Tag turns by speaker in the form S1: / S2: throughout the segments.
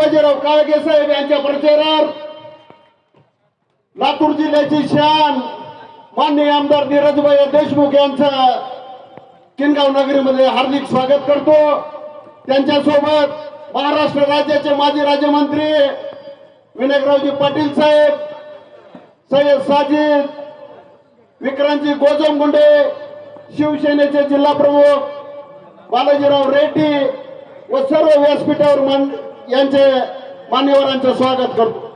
S1: शिवाजीराव काळगे साहेब यांच्या प्रचारावर लातूर जिल्ह्याची शान माननीय आमदार नीरजभाई देशमुख यांचं किनगाव नगरीमध्ये हार्दिक स्वागत करतो. त्यांच्यासोबत महाराष्ट्र राज्याचे माजी राज्यमंत्री विनायकरावजी पाटील साहेब सय्यद साजिद विक्रांतजी गोजमगुंडे शिवसेनेचे जिल्हा प्रमुख बालाजीराव रेड्डी व सर्व व्यासपीठावर मान यांचे मान्यवरांचं स्वागत करतो.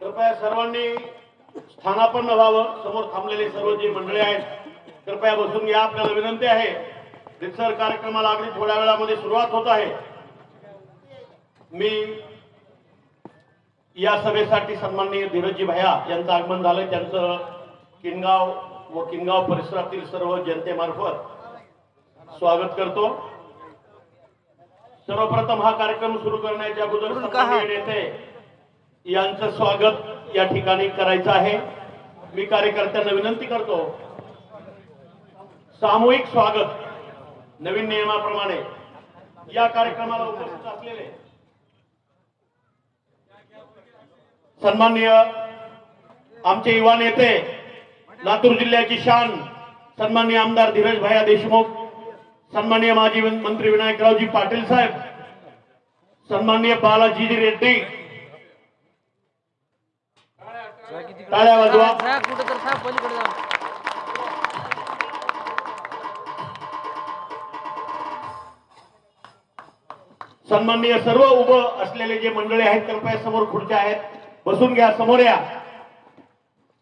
S2: कृपया सर्वांनी स्थानापन्न व्हावं. समोर थांबलेली सर्व जी मंडळी आहेत कृपया बसून घ्या आपल्याला विनंती आहे रितसर कार्यक्रमाला अगदी थोड्या वेळामध्ये सुरुवात होत आहे. मी या सभेसाठी सन्माननीय धीरजजी भैया यांचं आगमन झालं. त्यांचं किनगाव व किनगाव परिसरातील सर्व जनतेमार्फत स्वागत करतो. सर्वप्रथम हा कार्यक्रम सुरू करण्याच्या अगोदर नेते यांचं स्वागत या ठिकाणी करायचं आहे. मी कार्यकर्त्यांना विनंती करतो. सामूहिक स्वागत नवीन नियमाप्रमाणे या कार्यक्रमाला उपस्थित असलेले सन्माननीय आमचे युवा नेते लातूर जिल्ह्याची शान सन्माननीय आमदार धीरज भैया देशमुख सन्माननीय माजी मंत्री विनायकरावजी पाटील साहेब सन्माननीय बालाजी रेड्डी टाळ्या वाजवा. सन्माननीय सर्व उभं असलेले जे मंडळी आहेत कृपया समोर खुर्च्या आहेत बसून घ्या समोर या.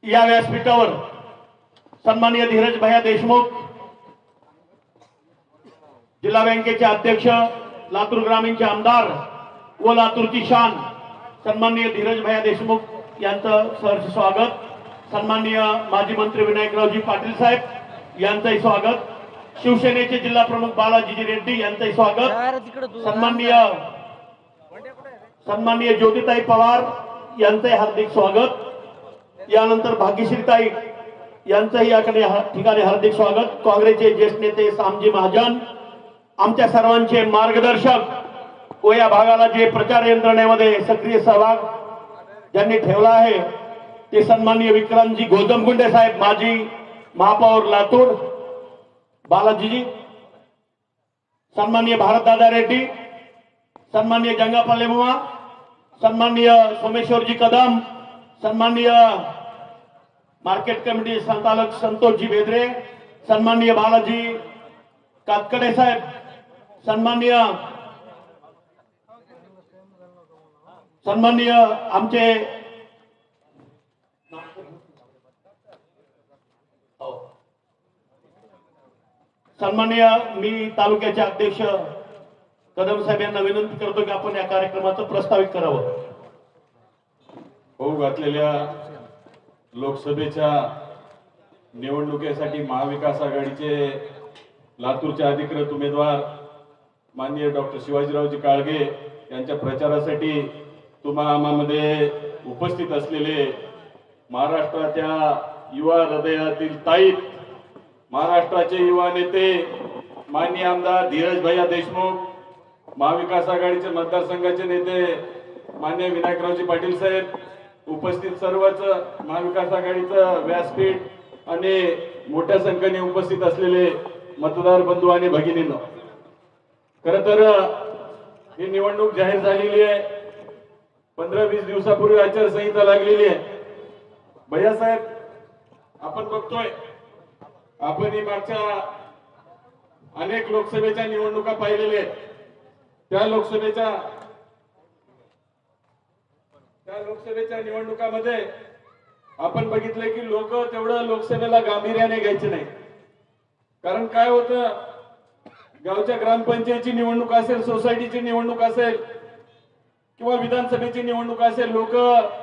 S2: या व्यासपीठावर सन्माननीय धीरज भैया देशमुख जिल्हा बँकेचे अध्यक्ष लातूर ग्रामीणचे आमदार व लातूरची शान सन्माननीय धीरज भैया देशमुख यांचं सहर्ष स्वागत. सन्माननीय माजी मंत्री विनायकरावजी पाटील साहेब यांचंही स्वागत. शिवसेनेचे जिल्हा प्रमुख बालाजी रेड्डी यांचंही स्वागत. सन्माननीय सन्माननीय ज्योतिताई पवार यांचंही हार्दिक स्वागत. यानंतर भाग्यश्रीताई यांचंही याकडे ठिकाणी हार्दिक स्वागत. काँग्रेसचे ज्येष्ठ नेते सामजी महाजन आमच्या सर्वांचे मार्गदर्शक व या भागाला जे प्रचार यंत्रणेमध्ये सक्रिय सहभाग ज्यांनी ठेवला आहे ते सन्माननीय विक्रांतजी गोदमगुंडे साहेब माजी महापौर लातूर बालाजीजी सन्माननीय भारतदादा रेड्डी सन्माननीय जंगापाले मुवा सन्माननीय सोमेश्वरजी कदम सन्माननीय मार्केट कमिटी संचालक संतोषजी बेदरे सन्माननीय बालाजी कातकडे साहेब सन्माननीय सन्माननीय आमचे हो. सन्माननीय मी तालुक्याचे अध्यक्ष कदम साहेब यांना विनंती करतो की आपण या कार्यक्रमाचं प्रस्तावित करावं.
S3: होऊ घातलेल्या लोकसभेच्या निवडणुकीसाठी महाविकास आघाडीचे लातूरचे अधिकृत उमेदवार माननीय डॉक्टर शिवाजीरावजी काळगे यांच्या प्रचारासाठी तुम्हा आम्हामध्ये उपस्थित असलेले महाराष्ट्राच्या युवा हृदयातील ताईत महाराष्ट्राचे युवा नेते माननीय आमदार धीरज भैया देशमुख महाविकास आघाडीचे मतदारसंघाचे नेते मान्य विनायकरावजी पाटील साहेब उपस्थित सर्वच महाविकास आघाडीचं व्यासपीठ आणि मोठ्या संख्येने उपस्थित असलेले मतदार बंधू आणि भगिनीनं. खर तर ही निवडणूक जाहीर झालेली आहे. पंधरा वीस दिवसापूर्वी आचारसंहिता लागलेली आहे. भैया साहेब आपण बघतोय आपण ही मागच्या अनेक लोकसभेच्या निवडणुका पाहिलेल्या आहेत. त्या लोकसभेच्या त्या लोकसभेच्या निवडणुकामध्ये आपण बघितले की लोक तेवढं लोकसभेला गांभीर्याने घ्यायचे नाही कारण काय होतं? गावच्या ग्रामपंचायतची निवडणूक असेल सोसायटीची निवडणूक असेल किंवा विधानसभेची निवडणूक असेल लोक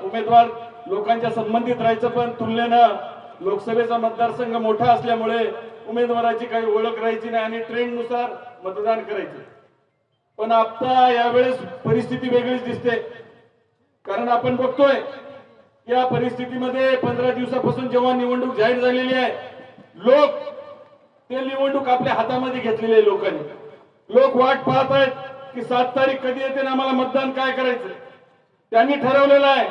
S3: उमेदवार लोकांच्या संबंधित राहायचं पण तुलनेनं लोकसभेचा मतदारसंघ मोठा असल्यामुळे उमेदवाराची काही ओळख राहायची नाही आणि ट्रेंडनुसार मतदान करायचे. पण आता यावेळेस परिस्थिती वेगळीच दिसते. कारण आपण बघतोय या परिस्थितीमध्ये पंधरा दिवसापासून जेव्हा निवडणूक जाहीर झालेली आहे लोक ते निवडणूक आपल्या हातामध्ये घेतलेली आहे लोकांनी. लोक वाट पाहत आहेत की सात तारीख कधी येते ना आम्हाला मतदान काय करायचं त्यांनी ठरवलेलं आहे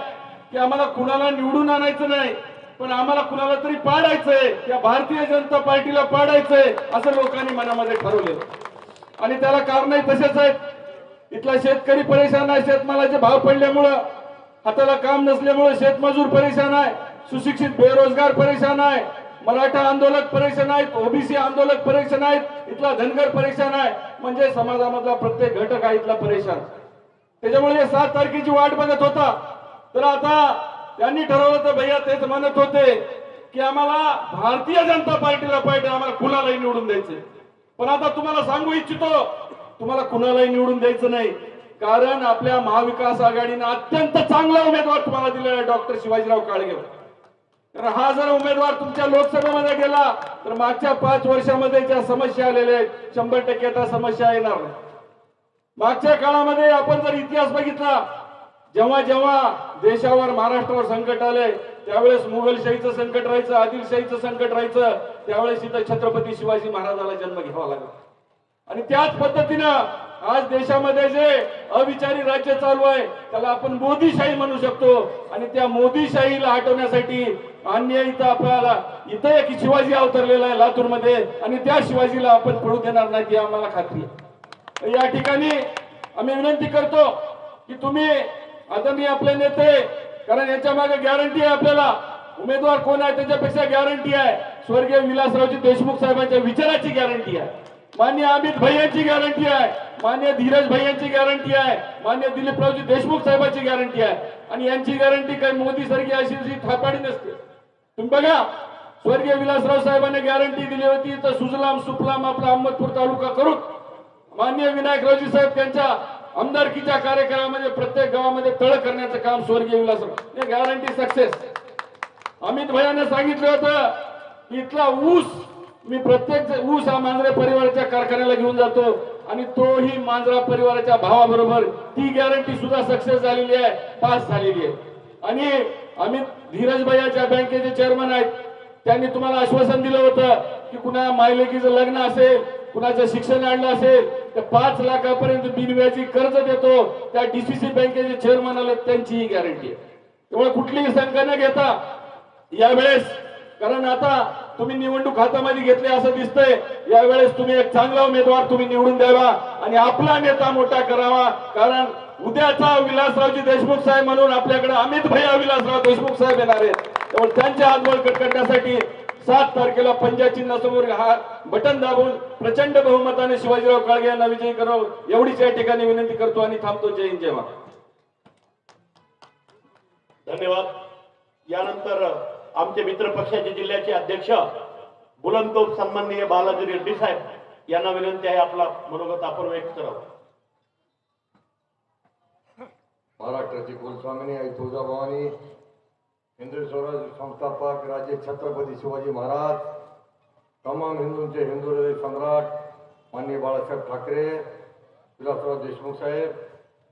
S3: की आम्हाला कुणाला निवडून आणायचं नाही पण आम्हाला कुणाला तरी पाडायचंय या भारतीय जनता पार्टीला पाडायचंय असं लोकांनी मनामध्ये ठरवलेलं आणि त्याला कारणही तसेच आहेत. इथला शेतकरी परेशान आहे शेतमालाचे भाव पडल्यामुळं हाताला काम नसल्यामुळे शेतमजूर परेशान आहे सुशिक्षित बेरोजगार परेशान आहे मराठा आंदोलक परीक्षण आहेत ओबीसी आंदोलक परीक्षण आहेत इथला धनगर परेशान आहे म्हणजे समाजामधला प्रत्येक घटक आहे इथला परेशान त्याच्यामुळे हे सात तारखेची वाट बघत होता. तर आता त्यांनी ठरवलं तर भैया तेच म्हणत होते की आम्हाला भारतीय जनता पार्टीला पाहिजे आम्हाला कुणालाही निवडून द्यायचे. पण आता तुम्हाला सांगू इच्छितो तुम्हाला कुणालाही निवडून द्यायचं नाही. कारण आपल्या महाविकास आघाडीनं अत्यंत चांगला उमेदवार तुम्हाला दिलेला आहे डॉक्टर शिवाजीराव काळगे. तर हा जर उमेदवार तुमच्या लोकसभेमध्ये गेला तर मागच्या पाच वर्षामध्ये ज्या समस्या आलेल्या आहेत शंभर टक्के आता समस्या येणार नाही. मागच्या काळामध्ये आपण जर इतिहास बघितला जेव्हा जेव्हा देशावर महाराष्ट्रावर संकट आले त्यावेळेस मुघलशाहीचं संकट राहायचं आदिलशाहीचं संकट राहायचं त्यावेळेस इथं छत्रपती शिवाजी महाराजाला जन्म घ्यावा लागला. आणि त्याच पद्धतीनं आज देशामध्ये जे अविचारी राज्य चालू आहे त्याला आपण मोदीशाही म्हणू शकतो. आणि त्या मोदीशाहीला हटवण्यासाठी अन्य इथं आपल्याला इथं एक शिवाजी अवतरलेला आहे लातूरमध्ये आणि त्या शिवाजीला आपण पडू देणार नाही ही आम्हाला खात्री आहे. या ठिकाणी आम्ही विनंती करतो की तुम्ही आदरणीय आपले नेते कारण याच्या मागे गॅरंटी आहे आपल्याला. उमेदवार कोण आहे त्याच्यापेक्षा गॅरंटी आहे. स्वर्गीय विलासरावजी देशमुख साहेबांच्या विचाराची गॅरंटी आहे. मान्य अमित भैयांची गॅरंटी आहे. मान्य धीरज भैयांची गॅरंटी आहे. मान्य दिलीपरावजी देशमुख साहेबांची गॅरंटी आहे. आणि यांची गॅरंटी काही मोदी सारखी अशी थापाडी नसते. तुम्ही बघा स्वर्गीय विलासराव साहेबांनी गॅरंटी दिली होती तर सुजलाम सुफलाम आपला अहमदपूर तालुका करू मान्य विनायकरावजी साहेब त्यांच्या आमदारकीच्या कार्यक्रमामध्ये प्रत्येक गावामध्ये तळ करण्याचं काम स्वर्गीय विलासराव. Guarantee success. अमित भैयाने सांगितलं होतं इथला ऊस मी प्रत्येक ऊस हा मांजरे परिवाराच्या कारखान्याला घेऊन जातो आणि तोही मांजरा परिवाराच्या भावाबरोबर ती गॅरंटी सुद्धा सक्सेस झालेली आहे पास झालेली आहे. आणि अमित धीरज भैयाच्या बँकेचे चेअरमन आहेत. त्यांनी तुम्हाला आश्वासन दिलं होतं की कुणा मायलेकीचं लग्न असेल कुणाचं शिक्षण आणलं असेल तर पाच लाखापर्यंत बिनव्याजी कर्ज देतो. त्या डीसीसी बँकेचे चेअरमन आले त्यांची ही गॅरंटी आहे. त्यामुळे कुठलीही शंका न घेता यावेळेस कारण आता तुम्ही निवडणूक हातामध्ये घेतली असं दिसतंय. यावेळेस तुम्ही एक चांगला उमेदवार तुम्ही निवडून द्यावा आणि आपला नेता मोठा करावा. कारण उद्याचा विलासरावजी देशमुख साहेब म्हणून आपल्याकडे अमित भैया विलासराव देशमुख साहेब येणार आहेत. त्यामुळे त्यांचे हात बळकट सात तारखेला पंजा चिन्हासमोर हा बटन दाबून प्रचंड बहुमताने शिवाजीराव काळगे यांना विजयी करावं. एवढीच या ठिकाणी विनंती करतो आणि थांबतो. जय हिंद जय
S2: धन्यवाद. यानंतर आमचे मित्र पक्षाचे जिल्ह्याचे अध्यक्ष बुलंदतोप सन्माननीय बालाजी रेड्डी साहेब यांना विनंती आहे आपला मनोगत आपण व्यक्त करावं.
S4: महाराष्ट्राची कुलस्वामिनी आई तुळजाभवानी हिंदू स्वराज्य संस्थापक राजे छत्रपती शिवाजी महाराज. तमाम हिंदूंचे हिंदू हृदय सम्राट माननीय बाळासाहेब ठाकरे विलासराव देशमुख साहेब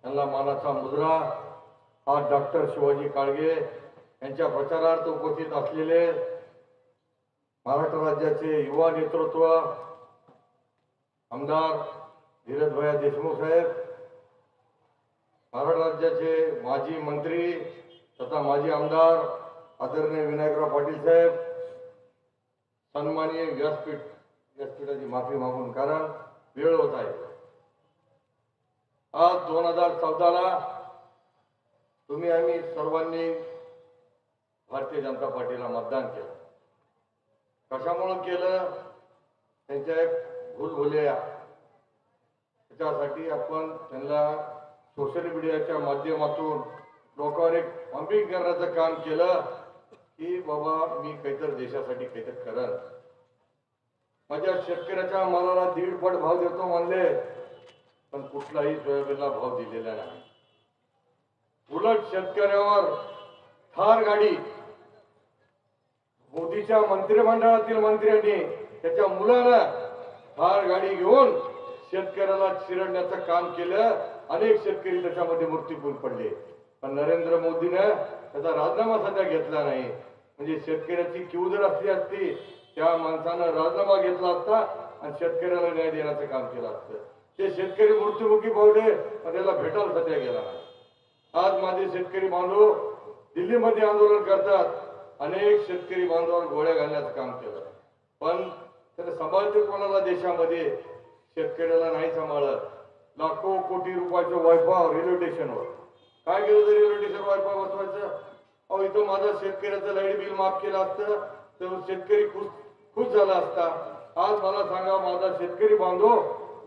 S4: यांना मानाचा मुद्रा आज डॉक्टर शिवाजी काळगे यांच्या प्रचारार्थ उपस्थित असलेले महाराष्ट्र राज्याचे युवा नेतृत्व आमदार धीरजभया देशमुख साहेब महाराष्ट्र राज्याचे माजी मंत्री तथा माजी आमदार आदरणीय विनायकराव पाटील साहेब सन्माननीय व्यासपीठ व्यासपीठाची माफी मागून कारण वेळ होत आहे. आज दोन हजार चौदाला तुम्ही आम्ही सर्वांनी भारतीय जनता पार्टीला मतदान केलं. कशामुळं केलं? त्यांच्या एक भूलभुलया त्याच्यासाठी आपण त्यांना सोशल मीडियाच्या माध्यमातून लोकांवर एक पंपिंग करण्याचं काम केलं की बाबा मी काहीतरी देशासाठी काहीतरी करल माझ्या शेतकऱ्याच्या मालाला दीडपट भाव देतो म्हणले पण कुठलाही सोयाबीनला भाव दिलेला नाही. उलट शेतकऱ्यावर थार गाडी मोदीच्या मंत्रिमंडळातील मंत्र्यांनी त्याच्या मुलाला थार गाडी घेऊन शेतकऱ्याला चिरडण्याचं काम केलं. अनेक शेतकरी त्याच्यामध्ये मृत्यूपूर पडले. पण नरेंद्र मोदीनं त्याचा राजीनामा सध्या घेतला नाही. म्हणजे शेतकऱ्याची क्यू जर असली असती त्या माणसानं राजीनामा घेतला असता आणि शेतकऱ्याला न्याय देण्याचं काम केलं असतं. ते शेतकरी मृत्युमुखी पावले पण त्याला भेटायला सध्या गेला आज माझे शेतकरी बांधव दिल्लीमध्ये आंदोलन करतात. अनेक शेतकरी बांधवांवर गोळ्या घालण्याचं काम केलं. पण त्याला सांभाळते कोणाला देशामध्ये? शेतकऱ्याला नाही सांभाळत. लाखो कोटी रुपयाचं वायफा रेल्वे स्टेशनवर. काय केलं तर रेल्वे स्टेशन वायफा बसवायचं? अहो इथं माझं शेतकऱ्याचं लाइट बिल माफ केलं असतं. तर शेतकरी खुश खुश झाला असता. आज मला सांगा माझा शेतकरी बांधव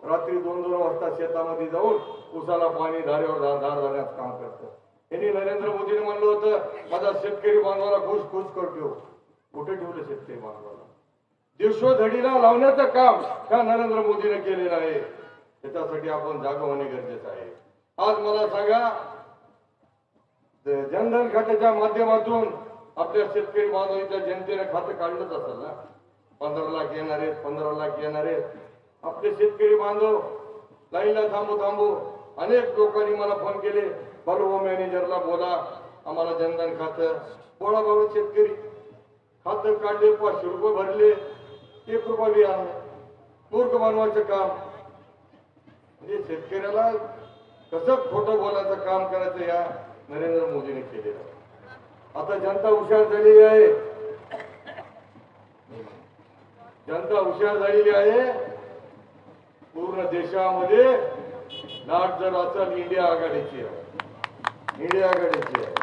S4: रात्री दोन दोन वाजता शेतामध्ये जाऊन उसाला पाणी धारेवर धार धार धारण्याचं काम करतं. यांनी नरेंद्र मोदीने म्हणलं होतं माझा शेतकरी बांधवाला खुश खुश करतो. कुठे ठेवलं शेतकरी बांधवाला? दिवसोधडीला लावण्याचं काम ह्या नरेंद्र मोदीने केलेलं आहे? त्याच्यासाठी आपण जागा होणे गरजेचं आहे. आज मला सांगा जनधन खात्याच्या माध्यमातून आपल्या शेतकरी बांधवीच्या जनतेने खातं काढलंच असेल ना? पंधरा लाख येणार आहेत पंधरा लाख येणार आहेत. आपले शेतकरी बांधव लाईनला थांबू थांबू. अनेक लोकांनी मला फोन केले. बालू हो मॅनेजरला बोला. आम्हाला जनधन खातं. बोला बाळू शेतकरी. खातं काढले पाचशे रुपये भरले. एक रुपया बी आणलं मूर्ख बनवायचं काम. म्हणजे शेतकऱ्याला कसं खोटं बोलायचं काम करायचं या नरेंद्र मोदीने केलेलं. आता जनता हुशार झालेली आहे. जनता हुशार झालेली आहे. पूर्ण देशामध्ये लाट जर असेल इंडिया आघाडीची आहे. इंडिया आघाडीची आहे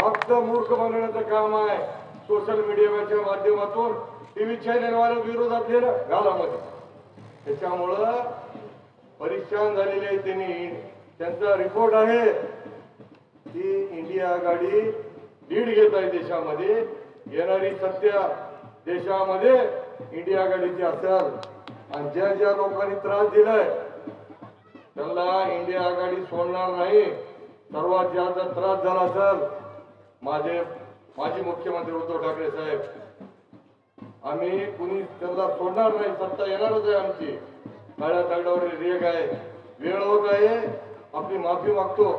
S4: फक्त मूर्ख बनवण्याचं काम आहे. सोशल मीडियाच्या माध्यमातून टीव्ही चॅनलवाल्या विरोधात घालामध्ये. त्याच्यामुळं परेशान झालेले आहे त्यांनी. त्यांचा रिपोर्ट आहे. की इंडिया आघाडी लीड घेत आहे देशामध्ये. येणारी सत्य देशामध्ये इंडिया आघाडीची असेल. आणि ज्या ज्या लोकांनी त्रास दिलाय त्यांना इंडिया आघाडी सोडणार नाही. सर्वात जास्त त्रास झाला असेल माझे माजी मुख्यमंत्री उद्धव ठाकरे साहेब. आम्ही कुणी त्यांना सोडणार नाही सत्ता येणारच आहे आमची. काळ्या तगडावर रेग आहे. वेळ होत आहे आपली माफी मागतो.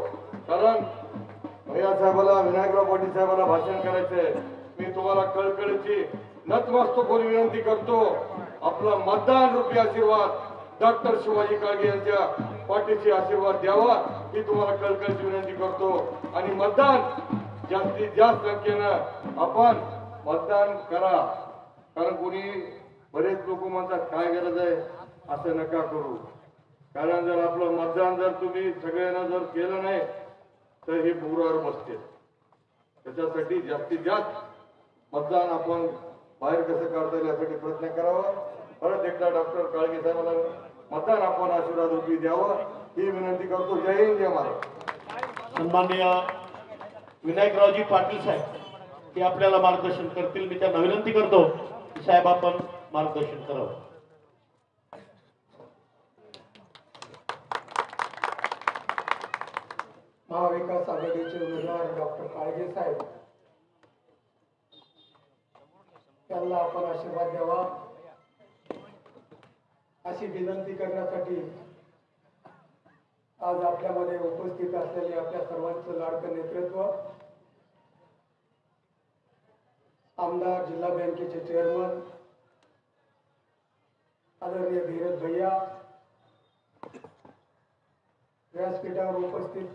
S4: कारण भैया साहेबाला विनायकराव पाटील साहेबाला भाषण करायचंय मी तुम्हाला कळकळीची नतमस्तकोनी विनंती करतो. आपला मतदान रूपी आशीर्वाद डॉक्टर शिवाजी काळगे यांच्या पाठीशी आशीर्वाद द्यावा. ही तुम्हाला कळकळची विनंती करतो. आणि मतदान जास्तीत जास्त संख्येनं आपण मतदान करा. कारण कोणी बरेच लोक म्हणतात काय गरज आहे? असं नका करू. कारण जर आपलं मतदान जर तुम्ही सगळ्यांना जर केलं नाही तर हे बुरावर बसते. त्याच्यासाठी जास्तीत जास्त मतदान आपण बाहेर कसं काढता येईल यासाठी प्रयत्न करावा. परत एकदा डॉक्टर काळगे साहेबांना मतदान आपण आशीर्वाद रूपी द्यावा. ही विनंती करतो. जय हिंद जय महाराज
S2: सन्माननीय विनायकरावजी पाटील साहेब हे आपल्याला मार्गदर्शन करतील. मी त्यांना विनंती करतो साहेब आपण मार्गदर्शन करावं.
S5: महाविकास आघाडीचे उमेदवार डॉक्टर काळगे साहेब त्यांना आपण आशीर्वाद द्यावा. अशी विनंती करण्यासाठी आज आपल्यामध्ये उपस्थित असलेले आपल्या सर्वांचं लाडकं नेतृत्व आमदार जिल्हा बँकेचे चेअरमन आदरणीय धीरज भैया व्यासपीठावर उपस्थित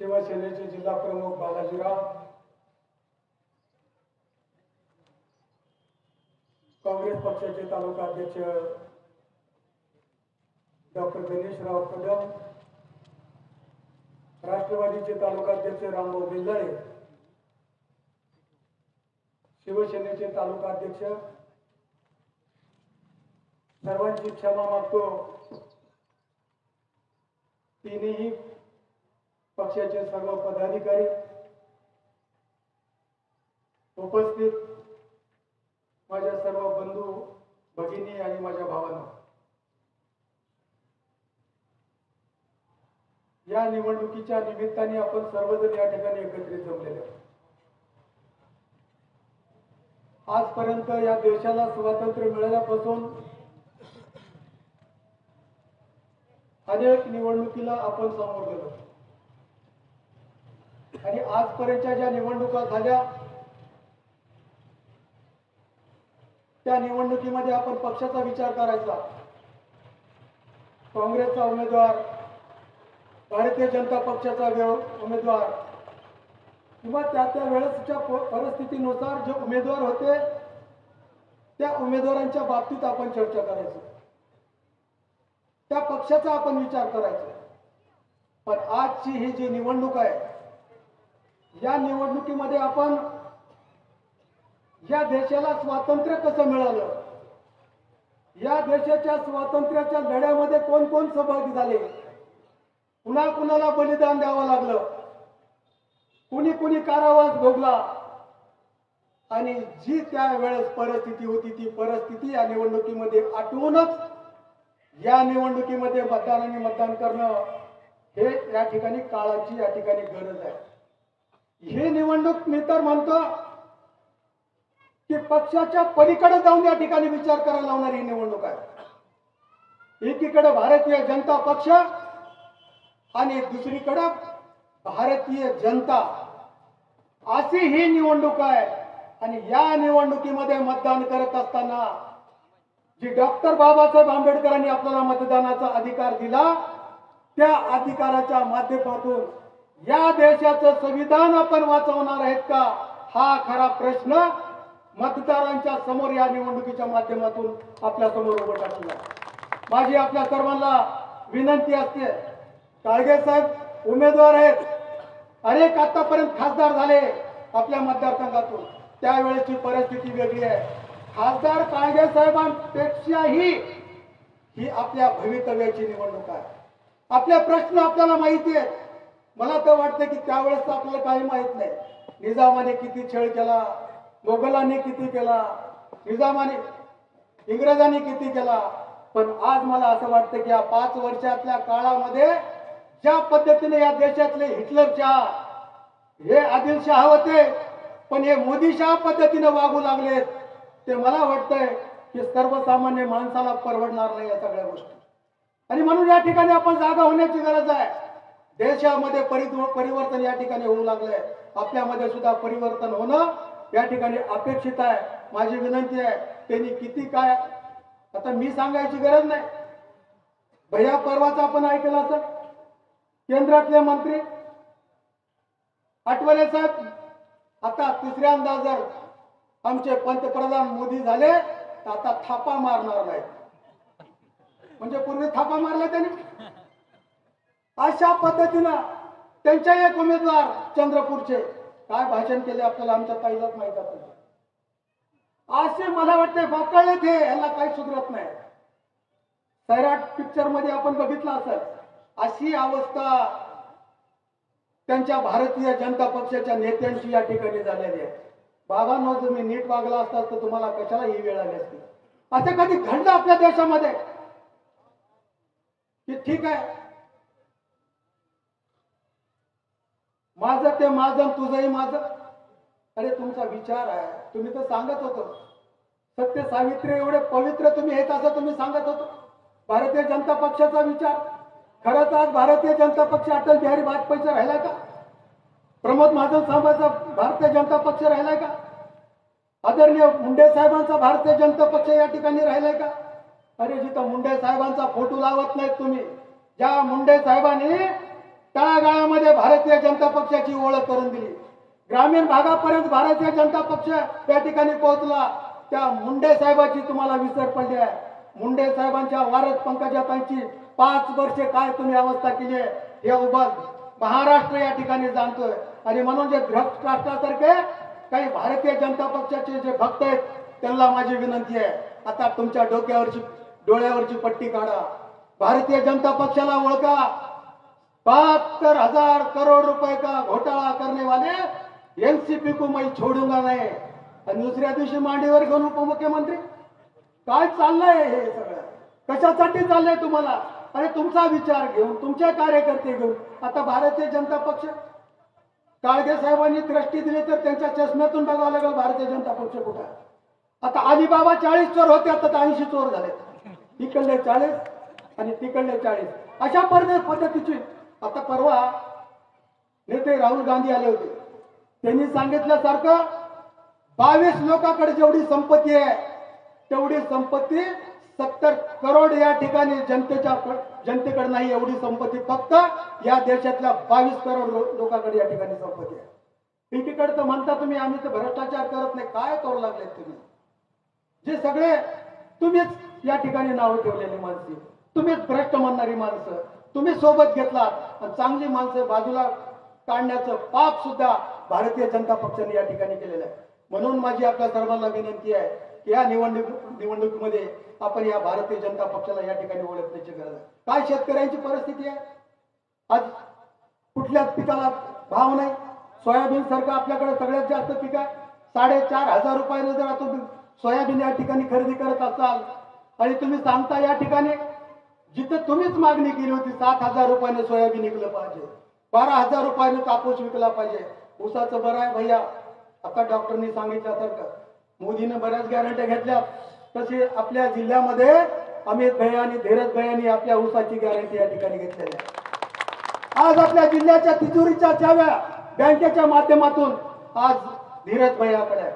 S5: शिवसेनेचे जिल्हा प्रमुख बालाजीराव काँग्रेस पक्षाचे तालुका अध्यक्ष डॉक्टर गणेशराव कदम राष्ट्रवादीचे तालुका अध्यक्ष रामभाऊ बिंदाळे शिवसेनेचे तालुका अध्यक्ष सर्वांची क्षमा मागतो. तिन्ही पक्षाचे सर्व पदाधिकारी उपस्थित माझ्या सर्व बंधू भगिनी आणि माझ्या भावांना. या निवडणुकीच्या निमित्ताने आपण सर्वजण या ठिकाणी एकत्रित जमलेले आजपर्यंत या देशाला स्वातंत्र्य मिळाल्यापासून अनेक निवडणुकीला आपण सामोर गेलो. आणि आजपर्यंतच्या ज्या निवडणुका झाल्या त्या निवडणुकीमध्ये आपण पक्षाचा विचार करायचा. काँग्रेसचा उमेदवार भारतीय जनता पक्षाचा व्यव- उमेदवार. किंवा त्या त्या वेळेसच्या परिस्थितीनुसार जे उमेदवार होते त्या उमेदवारांच्या बाबतीत आपण चर्चा करायचो. त्या पक्षाचा आपण विचार करायचो. पण आजची ही जी निवडणूक आहे या निवडणुकीमध्ये आपण या देशाला स्वातंत्र्य कसं मिळालं? या देशाच्या स्वातंत्र्याच्या लढ्यामध्ये कोण कोण सहभागी झाले? कुणा कुणाला बलिदान द्यावं लागलं? कुणी कुणी कारावास भोगला? आणि जी त्या वेळेस परिस्थिती होती ती परिस्थिती या निवडणुकीमध्ये आठवूनच या निवडणुकीमध्ये मतदारांनी मतदान करणं हे या ठिकाणी काळाची या ठिकाणी गरज आहे. ही निवडणूक मी तर म्हणतो की पक्षाच्या पलीकडे जाऊन या ठिकाणी विचार करायला लावणारी ही निवडणूक आहे. एकीकडे भारतीय जनता पक्ष आणि दुसरीकडं भारतीय जनता अशी ही निवडणूक आहे. आणि या निवडणुकीमध्ये मतदान करत असताना जी डॉक्टर बाबासाहेब आंबेडकरांनी आपल्याला मतदानाचा अधिकार दिला त्या अधिकाराच्या माध्यमातून या देशाचं संविधान आपण वाचवणार आहेत का हा खरा प्रश्न मतदारांच्या समोर या निवडणुकीच्या माध्यमातून आपल्यासमोर उभं टाकला माझी आपल्या सर्वांना विनंती असते काळगे साहेब उमेदवार आहेत. अनेक आतापर्यंत खासदार झाले आपल्या मतदारसंघातून. त्यावेळेची परिस्थिती वेगळी आहे. खासदार काळगे साहेबांपेक्षाही ही आपल्या भवितव्याची निवडणूक आहे. आपले प्रश्न आपल्याला माहिती आहेत. मला तर वाटतं की त्यावेळेस आपल्याला काही माहीत नाही. निजामाने किती छळ केला मोगलांनी किती केला निजामाने इंग्रजांनी किती केला. पण आज मला असं वाटतं की या पाच वर्षातल्या काळामध्ये ज्या पद्धतीने या देशातले हिटलरच्या हे आदिलशाह होते पण हे मोदीशाह पद्धतीने वागू लागलेत ते मला वाटतंय की सर्वसामान्य माणसाला परवडणार नाही या सगळ्या गोष्टी. आणि म्हणून या ठिकाणी आपण जागा होण्याची गरज आहे. देशामध्ये परि- परिवर्तन या ठिकाणी होऊ लागलंय. आपल्यामध्ये सुद्धा परिवर्तन होणं या ठिकाणी अपेक्षित आहे. माझी विनंती आहे त्यांनी किती काय आता मी सांगायची गरज नाही. भैया परवाचा आपण ऐकलं असं केंद्रातले मंत्री आठवले साहेब आता तिसऱ्यांदा जर आमचे पंतप्रधान मोदी झाले तर आता थापा मारणार नाही म्हणजे पूर्वी थापा मारला त्यांनी? अशा पद्धतीनं त्यांच्या एक उमेदवार चंद्रपूरचे काय भाषण केले आपल्याला आमच्या ताईलाच माहीत असेल. असे मला वाटते बाकाळले ते यांना काही सुधरत नाही. सैराट पिक्चरमध्ये आपण बघितलं असेल. अशी अवस्था त्यांच्या भारतीय जनता पक्षाच्या नेत्यांशी या ठिकाणी झालेली आहे. बाबांनो जर मी नीट वागला असता तर तुम्हाला कशाला ही वेळ आली असती. असं कधी घडलं आपल्या देशामध्ये? की ठीक आहे? माझं ते माझं तुझंही माझं. अरे तुमचा विचार आहे. तुम्ही तर सांगत होतो. सत्य सावित्री एवढे पवित्र तुम्ही येत असं तुम्ही सांगत होतो. भारतीय जनता पक्षाचा विचार. खरंच आज भारतीय जनता पक्ष अटल बिहारी वाजपेयीचा राहिलाय का? प्रमोद महाजन साहेबांचा भारतीय जनता पक्ष राहिलाय का? आदरणीय मुंडे साहेबांचा भारतीय जनता पक्ष या ठिकाणी राहिलाय का? अरे जिथं मुंडे साहेबांचा फोटो लावत नाहीत तुम्ही ज्या मुंडे साहेबांनी तळागाळामध्ये भारतीय जनता पक्षाची ओळख करून दिली. ग्रामीण भागापर्यंत भारतीय जनता पक्ष या ठिकाणी पोहोचला. त्या मुंडे साहेबाची तुम्हाला विसर पडली आहे. मुंडे साहेबांच्या वारस पंकजातांची पाच वर्षे काय तुम्ही अवस्था केली हे उभं महाराष्ट्र या ठिकाणी जाणतोय. आणि म्हणून जे भ्रष्ट राष्ट्रासारखे काही भारतीय जनता पक्षाचे जे भक्त आहेत त्यांना माझी विनंती आहे आता तुमच्या डोक्यावरची डोळ्यावरची पट्टी काढा. भारतीय जनता पक्षाला ओळखा. बहात्तर हजार करोड़ रुपये का घोटाळा करणे वाले एनसीपी को मैं छोडूंगा नाही आणि दुसऱ्या दिवशी मांडीवर घेऊन उपमुख्यमंत्री. काय चाललंय हे सगळं? कशासाठी चाललंय तुम्हाला? अरे तुमचा विचार घेऊन तुमचे कार्यकर्ते घेऊन आता भारतीय जनता पक्ष काळगे साहेबांनी दृष्टी दिली तर त्यांच्या चष्म्यातून बघावं लागेल भारतीय जनता पक्ष कुठं आता अलिबाबा चाळीस चोर होते आता ऐंशी चोर झाले इकडले चाळीस आणि तिकडले चाळीस. अशा पद्धत पद्धतीची. आता परवा नेते राहुल गांधी आले होते. त्यांनी सांगितल्यासारखं बावीस लोकांकडे जेवढी संपत्ती आहे तेवढी संपत्ती सत्तर करोड या ठिकाणी जनतेच्या जनतेकडे नाही एवढी संपत्ती. फक्त या देशातल्या बावीस करोड लोकांकडे या ठिकाणी संपत्ती आहे. एकीकडे तर म्हणता तुम्ही आम्ही तर भ्रष्टाचार करत नाही. काय करू लागले तुम्ही? जे सगळे तुम्हीच या ठिकाणी नावं ठेवलेली माणसे. तुम्हीच भ्रष्ट म्हणणारी माणसं. तुम्ही सोबत घेतलात आणि चांगली माणसं बाजूला काढण्याचं पाप सुद्धा भारतीय जनता पक्षाने या ठिकाणी केलेलं आहे. म्हणून माझी आपल्या सर्वांना विनंती आहे या निवडणूक निवडणुकीमध्ये आपण या भारतीय जनता पक्षाला या ठिकाणी ओळखण्याची गरज आहे. काय शेतकऱ्यांची परिस्थिती आहे? आज कुठल्याच पिकाला भाव नाही? सोयाबीन सारखं आपल्याकडे सगळ्यात जास्त पीक आहे. साडेचार हजार रुपयाने जर तुम्ही सोयाबीन या ठिकाणी खरेदी करत असाल आणि तुम्ही सांगता या ठिकाणी जिथं तुम्हीच मागणी केली होती सात हजार रुपयाने सोयाबीन विकलं पाहिजे. बारा हजार रुपयाने कापूस विकला पाहिजे. ऊसाचं बरं आहे भैया. आता डॉक्टरनी सांगितल्यासारखं मोदीनं बऱ्याच गॅरंट्या घेतल्या. तशी आपल्या जिल्ह्यामध्ये अमित भैया आणि धीरज भैयानी आपल्या ऊसाची गॅरंटी या ठिकाणी घेतलेली आहे. आज आपल्या जिल्ह्याच्या तिजोरीच्या चाव्या बँकेच्या माध्यमातून आज धीरज भैयाकडे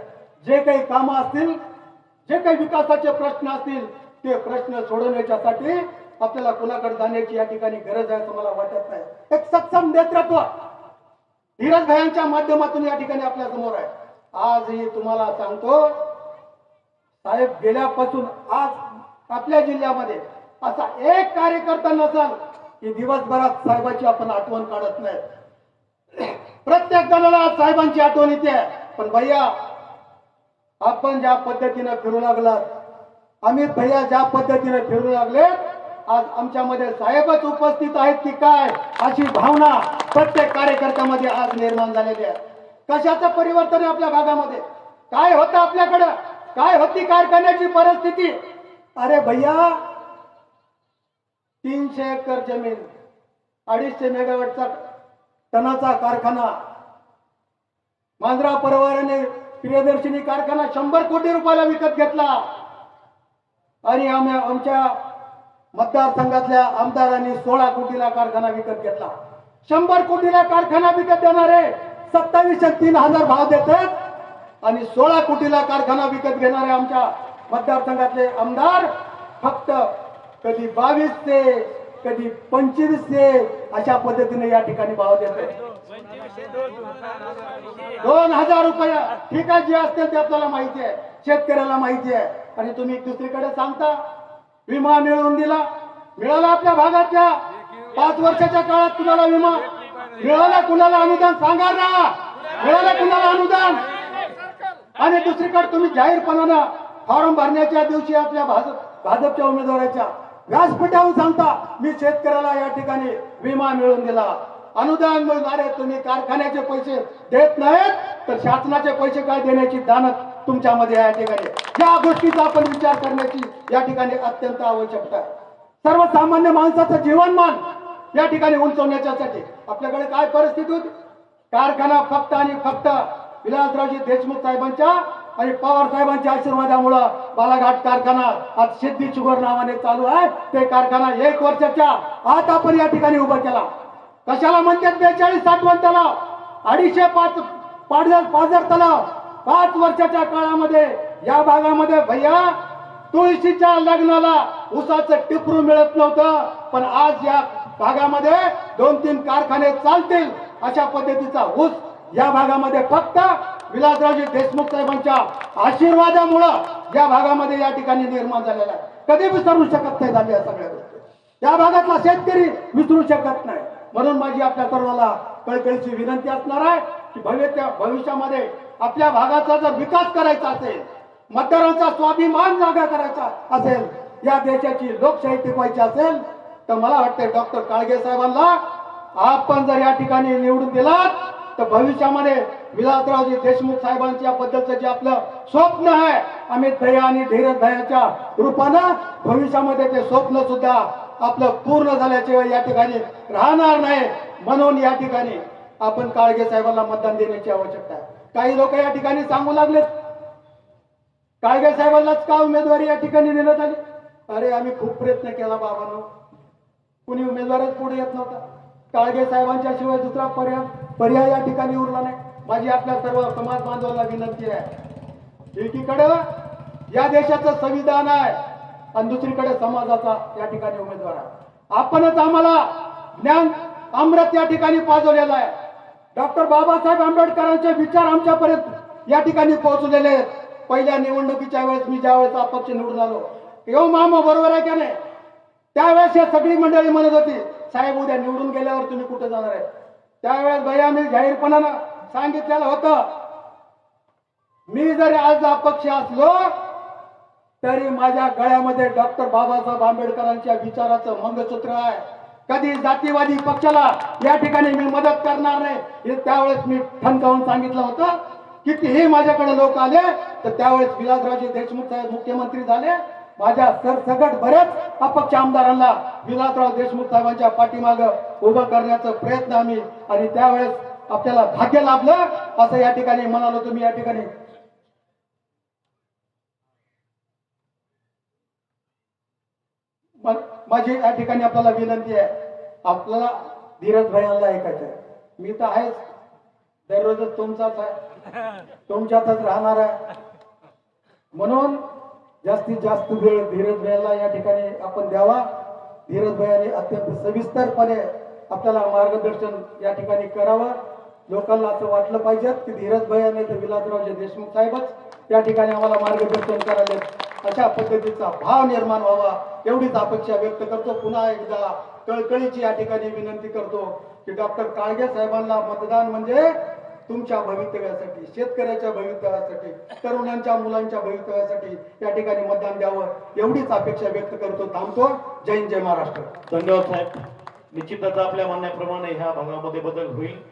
S5: जे काही कामं असतील जे काही विकासाचे प्रश्न असतील ते प्रश्न सोडवण्याच्यासाठी आपल्याला कुणाकडे जाण्याची या ठिकाणी गरज आहे असं मला वाटत नाही. एक सक्षम नेतृत्व धीरज भयांच्या माध्यमातून या ठिकाणी आपल्यासमोर आहे. आजही तुम्हाला सांगतो साहेब गेल्यापासून आज आपल्या जिल्ह्यामध्ये असा एक कार्यकर्ता नसाल की दिवसभरात साहेबांची आपण आठवण काढत नाही. प्रत्येक जणाला साहेबांची आठवण येते. पण भैया आपण ज्या पद्धतीनं फिरू लागलात अमित भैया ज्या पद्धतीने फिरू लागले आज आमच्यामध्ये साहेबच उपस्थित आहेत की काय अशी भावना प्रत्येक कार्यकर्त्यामध्ये आज निर्माण झालेली आहे. कशाचं परिवर्तन आहे आपल्या भागामध्ये? काय होतं आपल्याकडं? काय होती कारखान्याची परिस्थिती? अरे भैया तीनशे एकर जमीन अडीचशे मेगावॅटचा टनाचा कारखाना मांजरा परवाराने प्रियदर्शिनी कारखाना शंभर कोटी रुपयाला विकत घेतला. आणि आम्ही आमच्या मतदारसंघातल्या आमदारांनी सोळा कोटीला कारखाना विकत घेतला. शंभर कोटीला कारखाना विकत देणारे सत्तावीसशे तीन हजार भाव देतात. आणि सोळा कोटीला कारखाना विकत घेणारे आमच्या मतदारसंघातले आमदार फक्त कधी बावीस ते कधी पंचवीसशे अशा पद्धतीने या ठिकाणी भाव देतात. दोन हजार रुपये. ठीक आहे जे असतील ते आपल्याला माहिती आहे. शेतकऱ्याला माहिती आहे. आणि तुम्ही दुसरीकडे सांगता विमा मिळवून दिला. मिळाला आपल्या भागातल्या पाच वर्षाच्या काळात तुम्हाला विमा. मिळाला कुणाला अनुदान सांगा ना? मिळाला कुणाला अनुदान? आणि दुसरीकडे तुम्ही जाहीरपणानं फॉर्म भरण्याच्या दिवशी आपल्या भाजप भाजपच्या उमेदवाराच्या व्यासपीठावर सांगता मी शेतकऱ्याला या ठिकाणी विमा मिळवून दिला. अनुदान मिळून अरे तुम्ही कारखान्याचे पैसे देत नाहीत तर शासनाचे पैसे काय देण्याची दानत तुमच्यामध्ये या ठिकाणी. या गोष्टीचा आपण विचार करण्याची या ठिकाणी अत्यंत आवश्यकता आहे. सर्वसामान्य माणसाचं जीवनमान या ठिकाणी उंचवण्याच्यासाठी आपल्याकडे काय परिस्थिती होती? कारखाना फक्त आणि फक्त विलासरावजी देशमुख साहेबांच्या आणि पवार साहेबांच्या आशीर्वादामुळं बालाघाट कारखाना आज सिद्धी शुगर नावाने चालू आहे. ते कारखाना एक वर्षाच्या आत आपण या ठिकाणी उभा केला. कशाला म्हणतात बेचाळीस साठवण तलाव? अडीचशे पाच पाडझर पाझर तलाव. पाच वर्षाच्या काळामध्ये या भागामध्ये भैया तुळशीच्या लग्नाला उसाचं टिपरू मिळत नव्हतं पण आज या भागामध्ये दोन तीन कारखाने चालतील अशा पद्धतीचा ऊस या भागामध्ये फक्त विलासरावजी देशमुख साहेबांच्या आशीर्वादामुळं या भागामध्ये या ठिकाणी निर्माण झालेला आहे. कधी विसरू शकत नाही झाल्या सगळ्या गोष्टी. या भागातला शेतकरी विसरू शकत नाही. म्हणून माझी आपल्या सर्वांना कळकळीची विनंती असणार आहे की भविष्य भविष्यामध्ये आपल्या भागाचा जर विकास करायचा असेल मतदारांचा स्वाभिमान जागा करायचा असेल या देशाची लोकशाही टिकवायची असेल तर मला वाटतंय डॉक्टर काळगे साहेबांना आपण जर या ठिकाणी निवडून दिलात तर भविष्यामध्ये विलासरावजी देशमुख साहेबांच्या बद्दलचं जे आपलं स्वप्न आहे अमित भैया आणि धीरज भैयाच्या रूपानं भविष्यामध्ये ते स्वप्न सुद्धा आपलं पूर्ण झाल्याशिवाय या ठिकाणी राहणार नाही म्हणून या ठिकाणी आपण काळगे साहेबांना मतदान देण्याची आवश्यकता आहे. काही लोक या ठिकाणी सांगू लागलेत. काळगे साहेबांनाच का उमेदवारी या ठिकाणी देण्यात आली? अरे आम्ही खूप प्रयत्न केला बाबांनो. कुणी उमेदवारच पुढे येत नव्हता. काळगे साहेबांच्या शिवाय दुसरा पर्याय पर्याय या ठिकाणी उरला नाही. माझी आपल्या सर्व समाज बांधवांना विनंती आहे. एकीकडे या देशाचं संविधान आहे आणि दुसरीकडे समाजाचा या ठिकाणी उमेदवार आहे. आपणच आम्हाला ज्ञान अमृत या ठिकाणी पाजवलेलं आहे. डॉक्टर बाबासाहेब आंबेडकरांचे विचार आमच्यापर्यंत या ठिकाणी पोहोचलेले आहेत. पहिल्या निवडणुकीच्या वेळेस मी ज्यावेळेस अपक्ष निवडून आलो. यो मामा बरोबर आहे का नाही? त्यावेळेस या सगळी मंडळी म्हणत होती साहेब उद्या निवडून गेल्यावर तुम्ही कुठे जाणार आहे? त्यावेळेस भैया मी जाहीरपणानं सांगितलेलं होतं मी जरी आज अपक्ष असलो तरी माझ्या गळ्यामध्ये डॉक्टर बाबासाहेब आंबेडकरांच्या विचाराचं मंगसूत्र आहे. कधी जातीवादी पक्षाला या ठिकाणी मी मदत करणार नाही. हे त्यावेळेस मी ठणकावून सांगितलं होतं. कितीही माझ्याकडे लोक आले तर त्यावेळेस विलासरावजी देशमुख साहेब मुख्यमंत्री झाले. माझ्या सरसकट बऱ्याच अपक्ष आमदारांना विलासराव देशमुख साहेबांच्या पाठीमाग उभं करण्याचा प्रयत्न आम्ही आणि त्यावेळेस आपल्याला भाग्य लाभलं असं या ठिकाणी म्हणालो तुम्ही या ठिकाणी. माझी या ठिकाणी आपल्याला विनंती आहे. आपल्याला धीरज भैयाला ऐकायचं आहे. मी तर आहेच. दररोजच तुमचाच आहे. तुमच्यातच राहणार आहे. म्हणून जास्तीत जास्त वेळ धीरज या ठिकाणी आपण द्यावा. धीरज भैयाने अत्यंत सविस्तरपणे आपल्याला मार्गदर्शन या ठिकाणी करावं. लोकांना असं वाटलं पाहिजे की धीरज भैयाने तर विलासरावजी देशमुख साहेबच या ठिकाणी आम्हाला मार्गदर्शन करावे अशा पद्धतीचा भाव निर्माण व्हावा एवढीच अपेक्षा व्यक्त करतो. पुन्हा एकदा कळकळीची या ठिकाणी विनंती करतो की डॉक्टर काळगे साहेबांना मतदान म्हणजे तुमच्या भवितव्यासाठी शेतकऱ्याच्या भवितव्यासाठी तरुणांच्या मुलांच्या भवितव्यासाठी या ठिकाणी मतदान द्यावं एवढीच अपेक्षा व्यक्त करतो थांबतो. जय जय महाराष्ट्र.
S2: धन्यवाद साहेब. निश्चितच आपल्या म्हणण्याप्रमाणे ह्या भागामध्ये बदल होईल.